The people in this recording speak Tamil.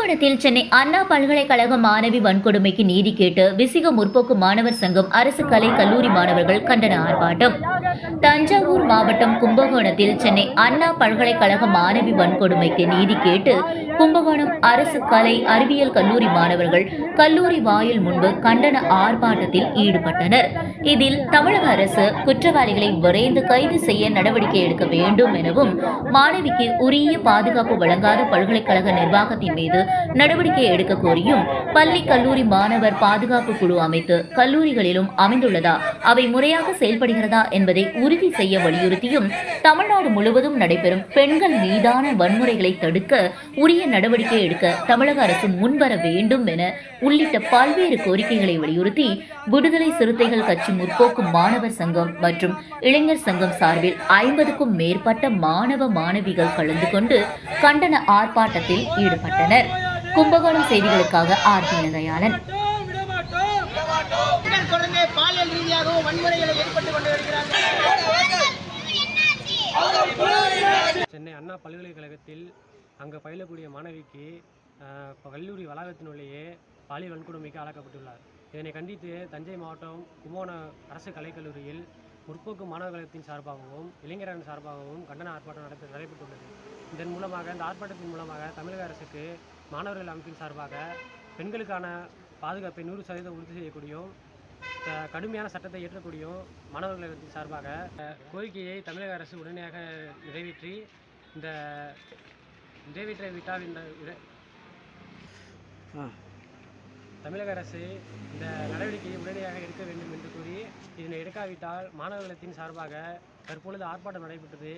கும்பகோணத்தில் சென்னை அண்ணா பல்கலைக்கழக மாணவி வன்கொடுமைக்கு நீதி கேட்டு விசிக முற்போக்கு மாணவர் சங்கம் அரசு கலை கல்லூரி மாணவர்கள் கண்டன ஆர்ப்பாட்டம். தஞ்சாவூர் மாவட்டம் கும்பகோணத்தில் சென்னை அண்ணா பல்கலைக்கழக மாணவி வன்கொடுமைக்கு நீதி கேட்டு கும்பகோணம் அரசு கலை அறிவியல் கல்லூரி மாணவர்கள் கல்லூரி வாயில் முன்பு கண்டன ஆர்ப்பாட்டத்தில் ஈடுபட்டனர். இதில் தமிழக அரசு குற்றவாளிகளை விரைந்து கைது செய்ய நடவடிக்கை எடுக்க வேண்டும் எனவும் மாணவிக்கு உரிய பாதுகாப்பு வழங்காத பல்கலைக்கழக நிர்வாகத்தின் மீது நடவடிக்கை எடுக்க கோரியும் பள்ளி கல்லூரி மாணவர் பாதுகாப்பு குழு அமைத்து கல்லூரிகளிலும் அமைந்துள்ளதா அவை முறையாக செயல்படுகிறதா என்பதை உறுதி செய்ய வலியுறுத்தியும் தமிழ்நாடு முழுவதும் நடைபெறும் பெண்கள் மீதான வன்முறைகளை தடுக்க உரிய நடவடிக்கை எடுக்க தமிழக அரசு முன்வர வேண்டும் என உள்ளிட்ட பல்வேறு கோரிக்கைகளை வலியுறுத்தி விடுதலை சிறுத்தைகள் கட்சி முற்போக்கு மாணவர் சங்கம் மற்றும் இளைஞர் சங்கம் சார்பில் ஐம்பதுக்கும் மேற்பட்ட மாணவ மாணவிகள் கலந்து கொண்டு கண்டன ஆர்ப்பாட்டத்தில் ஈடுபட்டனர். கும்பகோணம் செய்திகளுக்காக ஆர்த்தி நிலையாளன் பெண்கள் தொடர்ந்து பாலியல் ரீதியாகவும் வன்முறைகளை ஏற்பட்டு கொண்டு வருகிறார்கள். சென்னை அண்ணா பல்கலைக்கழகத்தில் அங்கே பயிலக்கூடிய மாணவிக்கு கல்லூரி வளாகத்தினுள்ளேயே பாலியல் வன்கொடுமைக்கு ஆளாக்கப்பட்டுள்ளார். இதனை கண்டித்து தஞ்சை மாவட்டம் கும்போணம் அரசு கலைக்கல்லூரியில் முற்போக்கு மாணவர் கழகத்தின் சார்பாகவும் இளைஞரணி சார்பாகவும் கண்டன ஆர்ப்பாட்டம் நடத்த நடைபெற்றுள்ளது. இதன் மூலமாக இந்த ஆர்ப்பாட்டத்தின் மூலமாக தமிழக அரசுக்கு மாணவர்கள் அமைப்பின் சார்பாக பெண்களுக்கான பாதுகாப்பை நூறு சதவீதம் உறுதி செய்யக்கூடியும் கடுமையான சட்டத்தை இயற்றக்கூடியும் மாணவர்கள் சார்பாக கோரிக்கையை தமிழக அரசு உடனடியாக நிறைவேற்றி இந்த நிறைவேற்ற விட்டால் இந்த தமிழக அரசு இந்த நடவடிக்கையை உடனடியாக எடுக்க வேண்டும் என்று கூறி இதனை எடுக்காவிட்டால் மாணவர்களத்தின் சார்பாக தற்பொழுது ஆர்ப்பாட்டம் நடைபெற்றது.